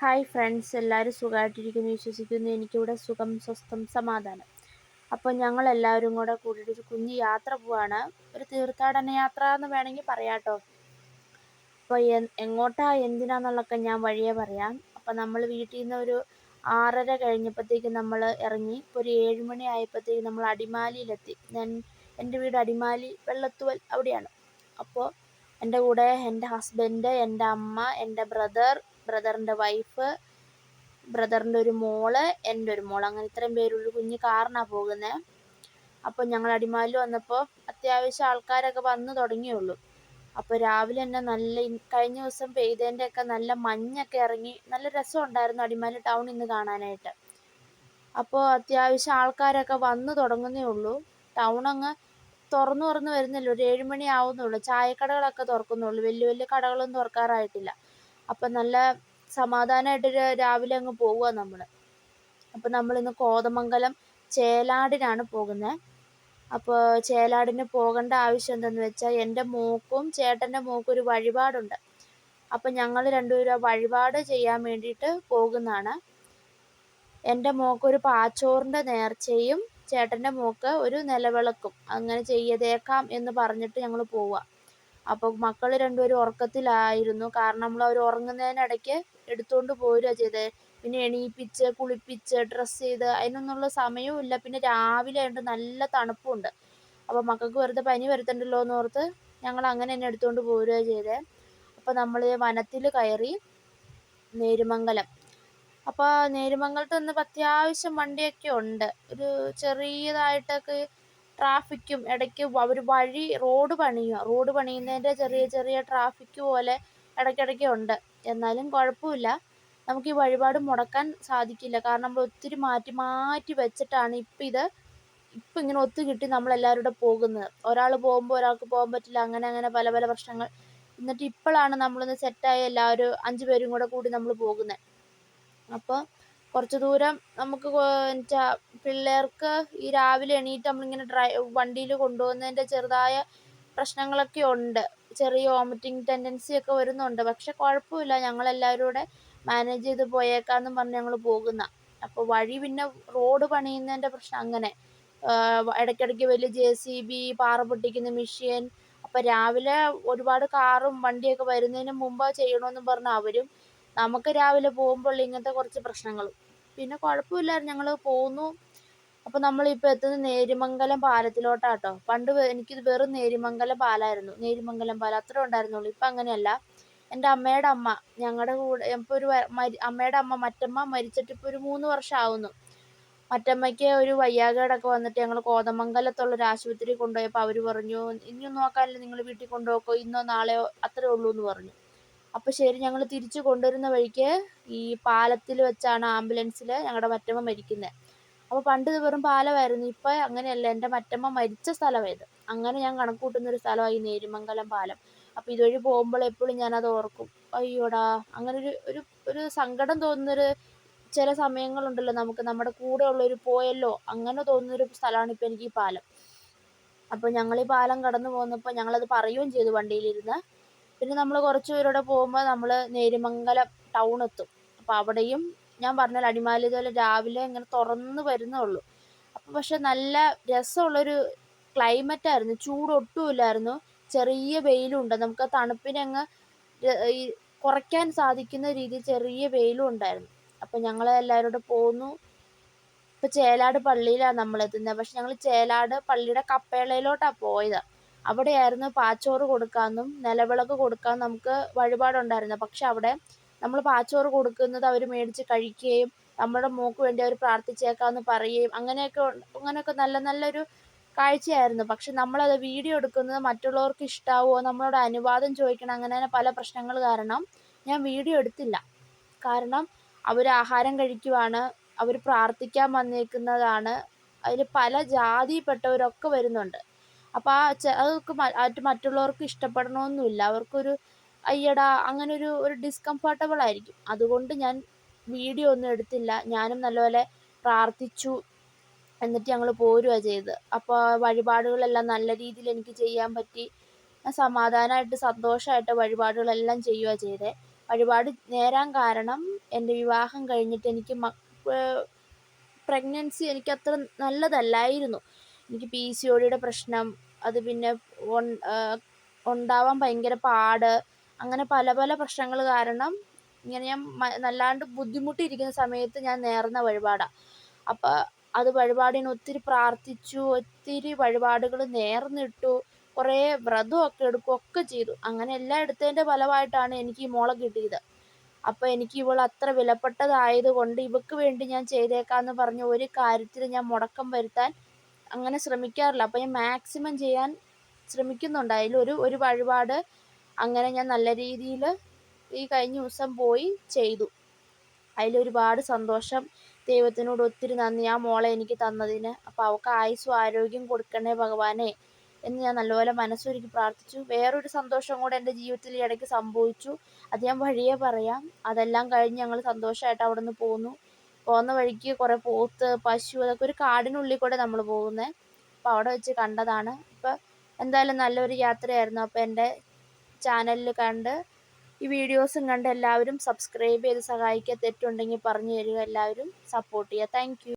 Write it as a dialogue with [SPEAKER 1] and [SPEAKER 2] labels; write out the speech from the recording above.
[SPEAKER 1] Hi friends എല്ലാവരും സുഖമായിട്ടിരിക്കുന്നു. വിശ്വസിക്കുന്നു. എനിക്കിവിടെ സുഖം സ്വസ്ഥം സമാധാനം. അപ്പോൾ ഞങ്ങൾ എല്ലാവരും കൂടെ കൂടിയിട്ട് ഒരു കുഞ്ഞ് യാത്ര പോവാണ്. ഒരു തീർത്ഥാടന യാത്ര എന്ന് വേണമെങ്കിൽ പറയാട്ടോ. അപ്പോൾ എങ്ങോട്ടാ എന്തിനാന്നുള്ളതൊക്കെ ഞാൻ വഴിയേ പറയാം. അപ്പോൾ നമ്മൾ വീട്ടിൽ നിന്ന് ഒരു ആറര കഴിഞ്ഞപ്പോഴത്തേക്ക് നമ്മൾ ഇറങ്ങി. ഇപ്പോൾ ഒരു ഏഴ് മണി ആയപ്പോഴത്തേക്ക് നമ്മൾ അടിമാലിയിലെത്തി. ഞാൻ എന്റെ വീട് അടിമാലി വെള്ളത്തുവൽ അവിടെയാണ്. അപ്പോൾ എന്റെ കൂടെ എന്റെ ഹസ്ബൻഡ് എന്റെ അമ്മ എന്റെ ബ്രദർ ബ്രദറിന്റെ വൈഫ് ബ്രദറിന്റെ ഒരു മോൾ എന്റെ ഒരു മോൾ. അങ്ങനെ ഇത്രയും പേരുള്ള കുഞ്ഞ് കാറിനാണ് പോകുന്നത് അപ്പോൾ ഞങ്ങൾ അടിമാലി വന്നപ്പോൾ അത്യാവശ്യം ആൾക്കാരൊക്കെ വന്നു തുടങ്ങിയുള്ളൂ അപ്പോൾ രാവിലെ തന്നെ നല്ല കഴിഞ്ഞ ദിവസം പെയ്തതിന്റെയൊക്കെ നല്ല മഞ്ഞൊക്കെ ഇറങ്ങി നല്ല രസം ഉണ്ടായിരുന്നു അടിമാലി ടൗൺ ഇന്ന് കാണാനായിട്ട്. അപ്പോൾ അത്യാവശ്യം ആൾക്കാരൊക്കെ വന്നു തുടങ്ങുന്നേ ഉള്ളൂ. ടൗൺ അങ്ങ് തുറന്നു തുറന്ന് വരുന്നില്ല. ഒരു ഏഴുമണി ആവുന്നുള്ളൂ ചായക്കടകളൊക്കെ തുറക്കുന്നുള്ളൂ വലിയ വലിയ കടകളൊന്നും തുറക്കാറായിട്ടില്ല. അപ്പം നല്ല സമാധാനമായിട്ട് രാവിലെ അങ്ങ് പോവുക നമ്മൾ അപ്പം നമ്മളിന്ന് കോതമംഗലം ചേലാടിനാണ് പോകുന്നത് അപ്പോൾ ചേലാടിന് പോകേണ്ട ആവശ്യം എന്തെന്ന് വെച്ചാൽ എന്റെ മോക്കും ചേട്ടന്റെ മോക്കും ഒരു വഴിപാടുണ്ട്. അപ്പം ഞങ്ങൾ രണ്ടുപേരും ആ വഴിപാട് ചെയ്യാൻ വേണ്ടിയിട്ട് പോകുന്നതാണ്. എന്റെ ഒരു പാച്ചോറിന്റെ നേർച്ചയും ചേട്ടന്റെ മൂക്ക് ഒരു നിലവിളക്കും. അങ്ങനെ ചെയ്തേക്കാം എന്ന് പറഞ്ഞിട്ട് ഞങ്ങൾ പോവുക അപ്പോൾ മക്കൾ രണ്ടുപേരും ഉറക്കത്തിലായിരുന്നു. കാരണം നമ്മൾ അവർ ഉറങ്ങുന്നതിനിടയ്ക്ക് എടുത്തുകൊണ്ട് പോരുകയാണ് ചെയ്തത് പിന്നെ എണീപ്പിച്ച് കുളിപ്പിച്ച് ഡ്രസ്സ് ചെയ്ത് അതിനൊന്നുള്ള സമയവും ഇല്ല. പിന്നെ രാവിലെ ആയതുകൊണ്ട് നല്ല തണുപ്പുണ്ട്. അപ്പോൾ മക്കൾക്ക് വെറുതെ പനി വരുത്തണ്ടല്ലോ എന്ന് ഓർത്ത് ഞങ്ങൾ അങ്ങനെ തന്നെ എടുത്തുകൊണ്ട് പോരുകയാണ് ചെയ്തത് അപ്പോൾ നമ്മൾ വനത്തിൽ കയറി നേരുമംഗലം. അപ്പോൾ നേരുമംഗലത്ത് നിന്ന് അത്യാവശ്യം വണ്ടിയൊക്കെ ഉണ്ട്. ഒരു ചെറിയതായിട്ടൊക്കെ ട്രാഫിക്കും ഇടയ്ക്ക് അവർ വഴി റോഡ് പണിയുക റോഡ് പണിയുന്നതിന്റെ ചെറിയ ചെറിയ ട്രാഫിക്ക് പോലെ ഇടയ്ക്കിടയ്ക്ക് ഉണ്ട്. എന്നാലും കുഴപ്പമില്ല. നമുക്ക് ഈ വഴിപാട് മുടക്കാൻ സാധിക്കില്ല. കാരണം നമ്മൾ ഒത്തിരി മാറ്റി മാറ്റി വെച്ചിട്ടാണ് ഇപ്പം ഇത് ഇപ്പം ഇങ്ങനെ ഒത്തു കിട്ടി നമ്മളെല്ലാവരും കൂടെ പോകുന്നത്. ഒരാൾ പോകുമ്പോൾ ഒരാൾക്ക് പോകാൻ പറ്റില്ല. അങ്ങനെ അങ്ങനെ പല പല പ്രശ്നങ്ങൾ. എന്നിട്ട് ഇപ്പോഴാണ് നമ്മളൊന്ന് സെറ്റായി എല്ലാവരും അഞ്ച് പേരും കൂടെ കൂടി നമ്മൾ പോകുന്നത് അപ്പോൾ കുറച്ച് ദൂരം നമുക്ക് എന്നുവെച്ചാൽ പിള്ളേർക്ക് ഈ രാവിലെ എണീറ്റ് നമ്മളിങ്ങനെ ഡ്രൈ വണ്ടിയിൽ കൊണ്ടുപോകുന്നതിന്റെ ചെറുതായ പ്രശ്നങ്ങളൊക്കെ ഉണ്ട്. ചെറിയ വോമിറ്റിംഗ് ടെൻഡൻസി ഒക്കെ വരുന്നുണ്ട്. പക്ഷെ കുഴപ്പമില്ല. ഞങ്ങളെല്ലാവരും കൂടെ മാനേജ് ചെയ്ത് പോയേക്കാന്നും പറഞ്ഞ് ഞങ്ങൾ പോകുന്ന. അപ്പോൾ വഴി പിന്നെ റോഡ് പണിയുന്നതിന്റെ പ്രശ്നം അങ്ങനെ. ഇടയ്ക്കിടയ്ക്ക് വലിയ ജെ സി ബി പാറ പൊട്ടിക്കുന്ന മെഷീൻ അപ്പോൾ രാവിലെ ഒരുപാട് കാറും വണ്ടിയൊക്കെ വരുന്നതിന് മുമ്പ് ചെയ്യണമെന്നും പറഞ്ഞ് അവരും നമുക്ക് രാവിലെ പോകുമ്പോൾ ഇങ്ങനത്തെ കുറച്ച് പ്രശ്നങ്ങളും. പിന്നെ കുഴപ്പമില്ലായിരുന്നു ഞങ്ങൾ പോന്നു. അപ്പോൾ നമ്മളിപ്പോൾ എത്തുന്നത് നേരിമംഗലം പാലത്തിലോട്ടാട്ടോ. പണ്ട് എനിക്കിത് വെറും നേരിമംഗലം പാലായിരുന്നു. നേരിമംഗലം പാലം. അത്രേ ഉണ്ടായിരുന്നുള്ളൂ. ഇപ്പം അങ്ങനെയല്ല. എന്റെ അമ്മയുടെ അമ്മ ഞങ്ങളുടെ കൂടെ ഇപ്പോൾ ഒരു അമ്മയുടെ അമ്മ മറ്റമ്മ മരിച്ചിട്ട് ഇപ്പോൾ ഒരു മൂന്ന് വർഷം ആവുന്നു മറ്റമ്മയ്ക്ക് ഒരു വയ്യാകേടൊക്കെ വന്നിട്ട് ഞങ്ങൾ കോതമംഗലത്തുള്ള ഒരു ആശുപത്രി കൊണ്ടുപോയപ്പോൾ അവർ പറഞ്ഞു ഇനിയൊന്നും നോക്കാനില്ല. നിങ്ങൾ വീട്ടിൽ കൊണ്ടുപോക്കോ. ഇന്നോ നാളെയോ അത്രേ ഉള്ളൂ എന്ന് പറഞ്ഞു. അപ്പോൾ ശരി ഞങ്ങൾ തിരിച്ചു കൊണ്ടുവരുന്ന വഴിക്ക് ഈ പാലത്തിൽ വെച്ചാണ് ആംബുലൻസിൽ ഞങ്ങളുടെ മറ്റമ്മ മരിക്കുന്നത് അപ്പോൾ പണ്ട് ഇത് വെറും പാലമായിരുന്നു ഇപ്പോൾ അങ്ങനെയല്ല. എന്റെ മറ്റമ്മ മരിച്ച സ്ഥലമായത് അങ്ങനെ ഞാൻ കണക്ക് കൂട്ടുന്ന ഒരു സ്ഥലമായി നേരുമംഗലം പാലം. അപ്പോൾ ഇതുവഴി പോകുമ്പോൾ എപ്പോഴും ഞാനത് ഓർക്കും. അയ്യോടാ അങ്ങനെ ഒരു ഒരു ഒരു സങ്കടം തോന്നുന്നൊരു ചില സമയങ്ങളുണ്ടല്ലോ നമുക്ക്. നമ്മുടെ കൂടെ ഉള്ളൊരു പോയല്ലോ അങ്ങനെ തോന്നുന്നൊരു സ്ഥലമാണ് ഇപ്പോൾ എനിക്ക് ഈ പാലം. അപ്പോൾ ഞങ്ങൾ ഈ പാലം കടന്നു പോകുന്നപ്പോൾ ഞങ്ങളത് പറയുകയും ചെയ്തു വണ്ടിയിലിരുന്ന്. പിന്നെ നമ്മൾ കുറച്ച് പേരൂടെ പോകുമ്പോൾ നമ്മൾ നേര്യമംഗലം ടൗൺ എത്തും. അപ്പോൾ അവിടെയും ഞാൻ പറഞ്ഞല്ലോ അടിമാലി ഇതുപോലെ രാവിലെ ഇങ്ങനെ തുറന്ന് വരുന്നേ ഉള്ളൂ അപ്പോൾ പക്ഷെ നല്ല രസമുള്ളൊരു ക്ലൈമറ്റ് ആയിരുന്നു. ചൂട് ഒട്ടുമില്ലായിരുന്നു ചെറിയ വെയിലും ഉണ്ട് നമുക്ക് തണുപ്പിനെ അങ്ങ് കുറയ്ക്കാൻ സാധിക്കുന്ന രീതിയിൽ ചെറിയ വെയിലും ഉണ്ടായിരുന്നു. അപ്പോൾ ഞങ്ങൾ എല്ലാവരും കൂടെ പോന്നു. ഇപ്പോൾ ചേലാട് പള്ളിയിലാണ് നമ്മൾ എത്തുന്നത് പക്ഷെ ഞങ്ങൾ ചേലാട് പള്ളിയുടെ കപ്പേളയിലോട്ടാണ് പോയത്. അവിടെയായിരുന്നു പാച്ചോറ് കൊടുക്കാമെന്നും നിലവിളക്ക് കൊടുക്കാൻ നമുക്ക് വഴിപാടുണ്ടായിരുന്നത് പക്ഷെ അവിടെ നമ്മൾ പാച്ചോറ് കൊടുക്കുന്നത് അവർ മേടിച്ച് കഴിക്കുകയും നമ്മുടെ മോൾക്ക് വേണ്ടി അവർ പ്രാർത്ഥിച്ചേക്കാമെന്ന് പറയുകയും അങ്ങനെയൊക്കെ അങ്ങനെയൊക്കെ നല്ല നല്ലൊരു കാഴ്ചയായിരുന്നു. പക്ഷെ നമ്മളത് വീഡിയോ എടുക്കുന്നത് മറ്റുള്ളവർക്ക് ഇഷ്ടാവുമോ നമ്മളോട് അനുവാദം ചോദിക്കണം അങ്ങനെ പല പ്രശ്നങ്ങൾ കാരണം ഞാൻ വീഡിയോ എടുത്തില്ല. കാരണം അവർ ആഹാരം കഴിക്കുവാണ് അവർ പ്രാർത്ഥിക്കാൻ വന്നേക്കുന്നതാണ്. അതിൽ പല ജാതിയിൽപ്പെട്ടവരൊക്കെ വരുന്നുണ്ട്. അപ്പോൾ ആ അതൊക്കെ അത് മറ്റുള്ളവർക്ക് ഇഷ്ടപ്പെടണമെന്നില്ല അവർക്കൊരു അയ്യടാ അങ്ങനെ ഒരു ഡിസ്കംഫർട്ടബിൾ ആയിരിക്കും. അതുകൊണ്ട് ഞാൻ വീഡിയോ ഒന്നും എടുത്തില്ല. ഞാനും നല്ലപോലെ പ്രാർത്ഥിച്ചു. എന്നിട്ട് ഞങ്ങൾ പോരുകയാണ് ചെയ്തത്. അപ്പോൾ വഴിപാടുകളെല്ലാം നല്ല രീതിയിൽ എനിക്ക് ചെയ്യാൻ പറ്റി. സമാധാനമായിട്ട് സന്തോഷമായിട്ട് വഴിപാടുകളെല്ലാം ചെയ്യുകയാണ് ചെയ്തത് വഴിപാട് നേരാൻ കാരണം എന്റെ വിവാഹം കഴിഞ്ഞിട്ട് എനിക്ക് പ്രഗ്നൻസി അത്ര നല്ലതല്ലായിരുന്നു. എനിക്ക് പി സി ഒ ഡിയുടെ പ്രശ്നം അത് പിന്നെ ഉണ്ടാവാൻ ഭയങ്കര പാട് അങ്ങനെ പല പല പ്രശ്നങ്ങൾ കാരണം ഇങ്ങനെ ഞാൻ നല്ലാണ്ട് ബുദ്ധിമുട്ടിയിരിക്കുന്ന സമയത്ത് ഞാൻ നേർന്ന വഴിപാടാണ് അപ്പോൾ അത് വഴിപാടിന് ഒത്തിരി പ്രാർത്ഥിച്ചു ഒത്തിരി വഴിപാടുകൾ നേർന്നിട്ടു കുറേ വ്രതമൊക്കെ എടുക്കുകയൊക്കെ ചെയ്തു. അങ്ങനെ എല്ലാം എടുത്തതിന്റെ ഫലമായിട്ടാണ് എനിക്ക് ഈ മോളെ കിട്ടിയത്. അപ്പോൾ എനിക്ക് ഇവൾ അത്ര വിലപ്പെട്ടതായത് കൊണ്ട് ഇവൾക്ക് വേണ്ടി ഞാൻ ചെയ്തേക്കാമെന്ന് പറഞ്ഞ് ഒരു കാര്യത്തിൽ ഞാൻ മുടക്കം വരുത്താൻ അങ്ങനെ ശ്രമിക്കാറില്ല. അപ്പോൾ ഞാൻ മാക്സിമം ചെയ്യാൻ ശ്രമിക്കുന്നുണ്ട്. അതിലൊരു ഒരു വഴിപാട് അങ്ങനെ ഞാൻ നല്ല രീതിയിൽ ഈ കഴിഞ്ഞ ദിവസം പോയി ചെയ്തു. അതിലൊരുപാട് സന്തോഷം. ദൈവത്തിനോട് ഒത്തിരി നന്ദി. ആ മോളെ എനിക്ക് തന്നതിന്. അപ്പോൾ അവൾക്ക് ആയുസ്സും ആരോഗ്യം കൊടുക്കണേ ഭഗവാനെ എന്ന് ഞാൻ നല്ലപോലെ മനസ്സൊരുക്കി പ്രാർത്ഥിച്ചു. വേറൊരു സന്തോഷം കൂടെ എന്റെ ജീവിതത്തിൽ ഇടയ്ക്ക് സംഭവിച്ചു. അത് ഞാൻ വഴിയേ പറയാം. അതെല്ലാം കഴിഞ്ഞ് ഞങ്ങൾ സന്തോഷമായിട്ട് അവിടെ നിന്ന് പോന്നു. പോകുന്ന വഴിക്ക് കുറേ പോത്ത് പശു അതൊക്കെ ഒരു കാടിനുള്ളിൽ കൂടെ നമ്മൾ പോകുന്നത് അപ്പോൾ അവിടെ വെച്ച് കണ്ടതാണ്. അപ്പോൾ എന്തായാലും നല്ലൊരു യാത്രയായിരുന്നു. അപ്പോൾ എന്റെ ചാനലിൽ കണ്ട് ഈ വീഡിയോസും കണ്ട് എല്ലാവരും സബ്സ്ക്രൈബ് ചെയ്ത് സഹായിക്കുക. തെറ്റുണ്ടെങ്കിൽ പറഞ്ഞു തരിക. എല്ലാവരും സപ്പോർട്ട് ചെയ്യുക. താങ്ക്